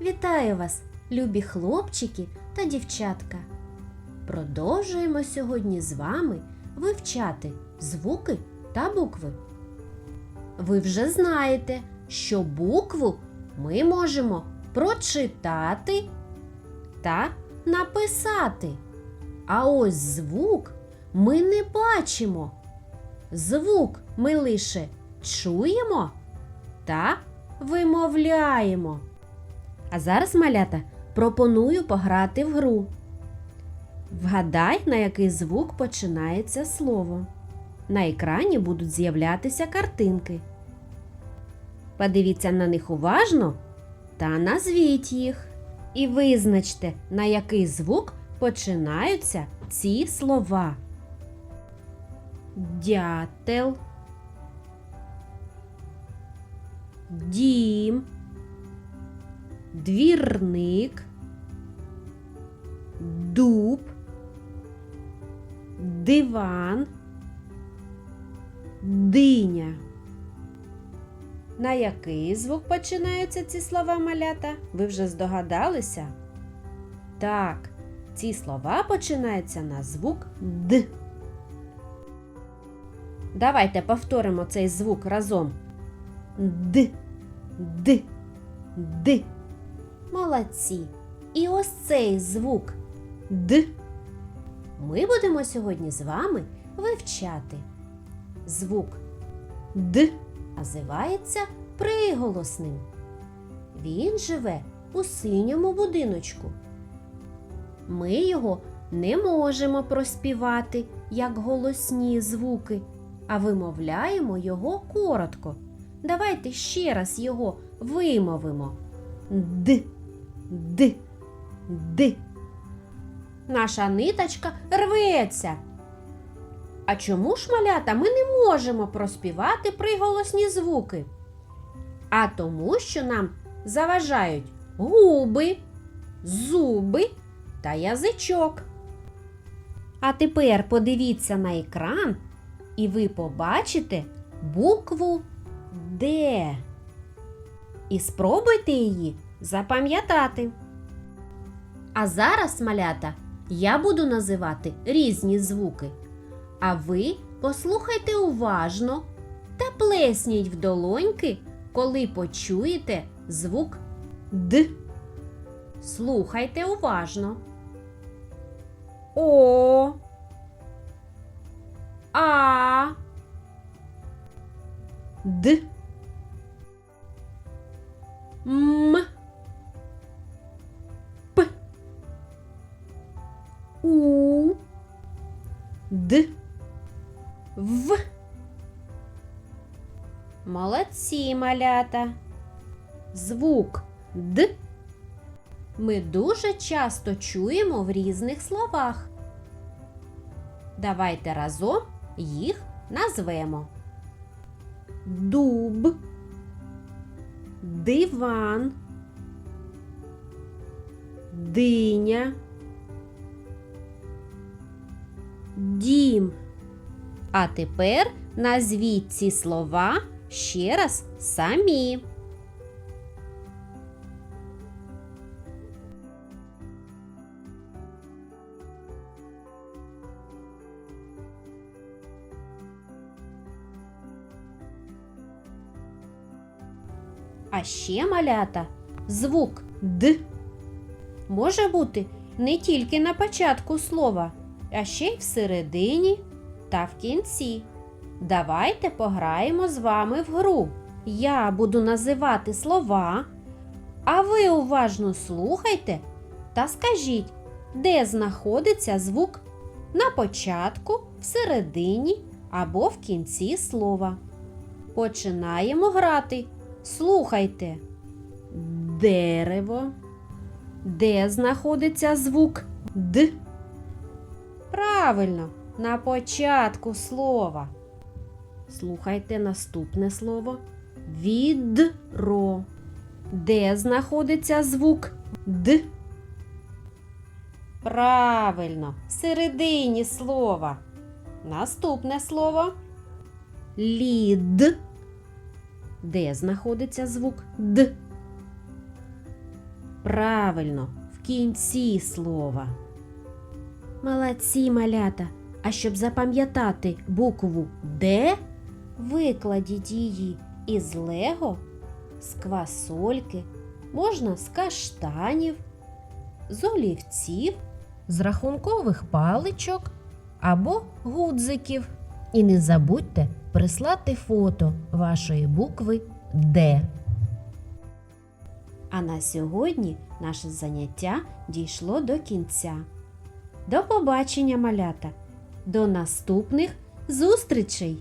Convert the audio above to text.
Вітаю вас, любі хлопчики та дівчатка. Продовжуємо сьогодні з вами вивчати звуки та букви. Ви вже знаєте, що букву ми можемо прочитати та написати. А ось звук ми не бачимо. Звук ми лише чуємо та вимовляємо. А зараз, малята, пропоную пограти в гру. Вгадай, на який звук починається слово. На екрані будуть з'являтися картинки. Подивіться на них уважно та назвіть їх. І визначте, на який звук починаються ці слова. Дятел. Дім. Двірник. Дуб. Диван. Диня. На який звук починаються ці слова малята? Ви вже здогадалися? Так, ці слова починаються на звук Д. Давайте повторимо цей звук разом. Д. Д. Д. Молодці. І ось цей звук Д. Ми будемо сьогодні з вами вивчати. Звук Д називається приголосним. Він живе у синьому будиночку. Ми його не можемо проспівати як голосні звуки, а вимовляємо його коротко. Давайте ще раз його вимовимо. Д, д, д. Наша ниточка рветься. А чому ж, малята, ми не можемо проспівати приголосні звуки? А тому, що нам заважають губи, зуби та язичок. А тепер подивіться на екран, і ви побачите букву Д. І спробуйте її запам'ятати. А зараз, малята, я буду називати різні звуки. А ви послухайте уважно та плесніть в долоньки, коли почуєте звук Д. Слухайте уважно. О. А. Д. Д. В. Молодці, малята. Звук Д ми дуже часто чуємо в різних словах. Давайте разом їх назвемо. Дуб, диван, диня, дім. А тепер назвіть ці слова ще раз самі. А ще малята звук Д може бути не тільки на початку слова, а ще й всередині та в кінці. Давайте пограємо з вами в гру. Я буду називати слова, а ви уважно слухайте та скажіть, де знаходиться звук на початку, всередині або в кінці слова. Починаємо грати. Слухайте. Дерево. Де знаходиться звук Д? Правильно, на початку слова. Слухайте наступне слово. Відро. Де знаходиться звук Д? Правильно, всередині слова. Наступне слово. Лід. Де знаходиться звук Д? Правильно, в кінці слова. Молодці малята. А щоб запам'ятати букву Д, викладіть її із лего, з квасольки, можна з каштанів, з олівців, з рахункових паличок або гудзиків. І не забудьте прислати фото вашої букви Д. А на сьогодні наше заняття дійшло до кінця. До побачення, малята! До наступних зустрічей!